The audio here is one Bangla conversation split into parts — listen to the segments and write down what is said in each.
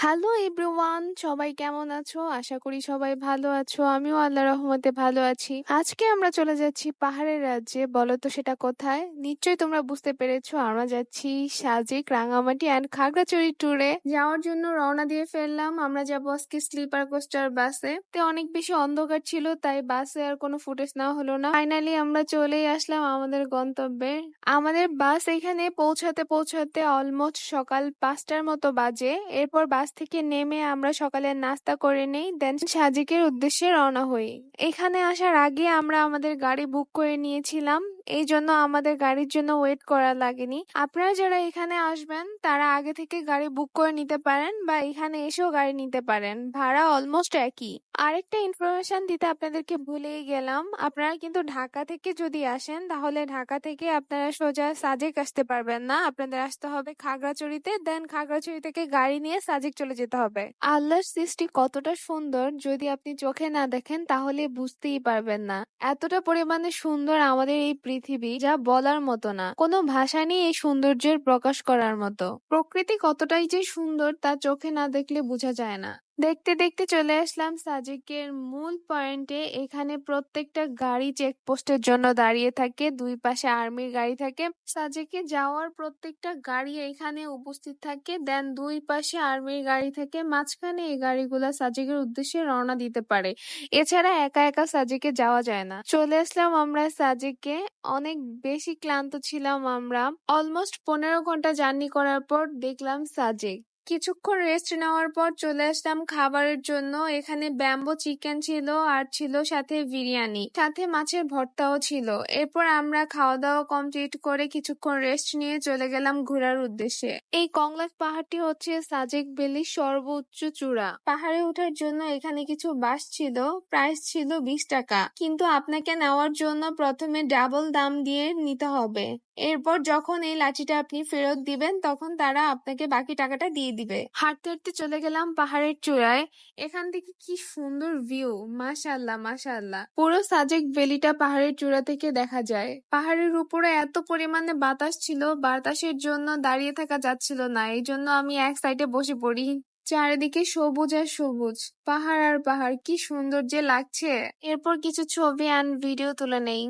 হ্যালো এভরিওয়ান সবাই কেমন আছো? আশা করি সবাই ভালো আছো। আমিও আল্লাহ রহমতে ভালো আছি। আজকে আমরা চলে যাচ্ছি পাহাড়ের রাজ্যে। বলো তো সেটা কোথায়? নিশ্চয়ই তোমরা বুঝতে পেরেছ। আমরা যাচ্ছি সাজেক, রাঙামাটি অ্যান্ড খাগড়াছড়ি ট্যুরে যাওয়ার জন্য রওনা দিয়ে ফেললাম। আমরা যাব আজকে স্লিপার কোস্টার বাসে তে অনেক বেশি অন্ধকার ছিল, তাই বাসে আর কোনো ফুটেজ নেওয়া হলো না। ফাইনালি আমরা চলেই আসলাম আমাদের গন্তব্যে। আমাদের বাস এখানে পৌঁছাতে পৌঁছাতে অলমোস্ট সকাল পাঁচটার মতো বাজে। এরপর বাস থেকে নেমে আমরা সকালের নাস্তা করে নেই, দেন সাজিকের উদ্দেশ্যে রওনা হই। এখানে আসার আগে আমরা আমাদের গাড়ি বুক করে নিয়েছিলাম। এই জন্য আমাদের গাড়ির জন্য ওয়েট করা লাগেনি। আপনারা যারা এখানে আসবেন, তারা আগে থেকে গাড়ি বুক করে নিতে পারেন বা এখানে এসেও গাড়ি নিতে পারেন। ভাড়া অলমোস্ট একই। আরেকটা ইনফরমেশন দিতে আপনাদেরকে ভুলেই গেলাম। আপনারা কিন্তু ঢাকা থেকে যদি আসেন, তাহলে ঢাকা থেকে আপনারা সোজা সাজেক আসতে পারবেন না। আপনাদের আসতে হবে খাগড়াছড়িতে দেন খাগড়াছড়ি থেকে গাড়ি নিয়ে সাজেক চলে যেতে হবে। আল্লাহর সৃষ্টি কতটা সুন্দর, যদি আপনি চোখে না দেখেন, তাহলে বুঝতেই পারবেন না। এতটা পরিমাণে সুন্দর আমাদের এই পৃথিবী যা বলার মতো না। কোনো ভাষা নেই এই সৌন্দর্যের প্রকাশ করার মতো। প্রকৃতি কতটাই যে সুন্দর তা চোখে না দেখলে বোঝা যায় না। দেখতে দেখতে চলে আসলাম সাজেকের মূল পয়েন্টে। এখানে প্রত্যেকটা গাড়ি চেকপোস্টের জন্য দাঁড়িয়ে থাকে, দুই পাশে আর্মির গাড়ি থাকে। সাজেকে যাওয়ার প্রত্যেকটা গাড়ি এখানে উপস্থিত থাকে, দেন দুই পাশে আর্মির গাড়ি থাকে। মাঝখানে এই গাড়িগুলা সাজেকের উদ্দেশ্যে রওনা দিতে পারে। এছাড়া একা একা সাজেকে যাওয়া যায় না। চলে আসলাম আমরা সাজেকে। অনেক বেশি ক্লান্ত ছিলাম আমরা। অলমোস্ট পনেরো ঘণ্টা জার্নি করার পর দেখলাম সাজেক। কিছুক্ষণ রেস্ট নেওয়ার পর চলে আসলাম খাবারের জন্য। এখানে ব্যাম্বো চিকেন ছিল আর ছিল সাথে বিরিয়ানি, সাথে মাছের ভর্তাও ছিল। এরপর আমরা খাওয়া দাওয়া কমপ্লিট করে কিছুক্ষণ রেস্ট নিয়ে চলে গেলাম ঘোরার উদ্দেশ্যে। এই কংলাক পাহাড়টি হচ্ছে সাজেক ভ্যালির সর্বোচ্চ চূড়া। পাহাড়ে ওঠার জন্য এখানে কিছু বাস ছিল প্রাইস ছিল বিশ টাকা। কিন্তু আপনাকে নেওয়ার জন্য প্রথমে ডাবল দাম দিয়ে নিতে হবে। এরপর যখন এই লাঠিটা আপনি ফেরত দিবেন, তখন তারা আপনাকে বাকি টাকাটা দিয়ে দিবে। হাঁটতে হাঁটতে চলে গেলাম পাহাড়ের চূড়ায়। এখান থেকে কি সুন্দর ভিউ মাশাল্লাহ মাশাল্লাহ পুরো সাজেক ভ্যালিটা পাহাড়ের চূড়া থেকে দেখা যায়। পাহাড়ের উপরে এত পরিমাণে বাতাস ছিল, বাতাসের জন্য দাঁড়িয়ে থাকা যাচ্ছিল না। এই জন্য আমি এক সাইডে বসে পড়ি। চারিদিকে সবুজ আর সবুজ। পাহাড় আর পাহাড়, কি সুন্দর যে লাগছে। এরপর কিছু ছবি অ্যান্ড ভিডিও তুলে নেই।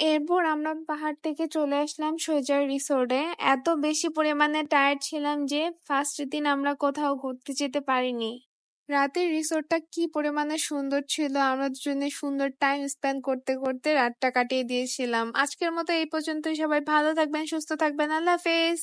এরপর আমরা পাহাড় থেকে চলে আসলাম সোজা রিসোর্টে। এত বেশি পরিমাণে টায়ার্ড ছিলাম যে ফার্স্ট দিন আমরা কোথাও ঘুরতে যেতে পারিনি। রাতের রিসোর্টটা কি পরিমাণে সুন্দর ছিল, আমরা দুজনে সুন্দর টাইম স্পেন্ড করতে করতে রাতটা কাটিয়ে দিয়েছিলাম। আজকের মতো এই পর্যন্তই, সবাই ভালো থাকবেন, সুস্থ থাকবেন, আল্লাহ হাফেজ।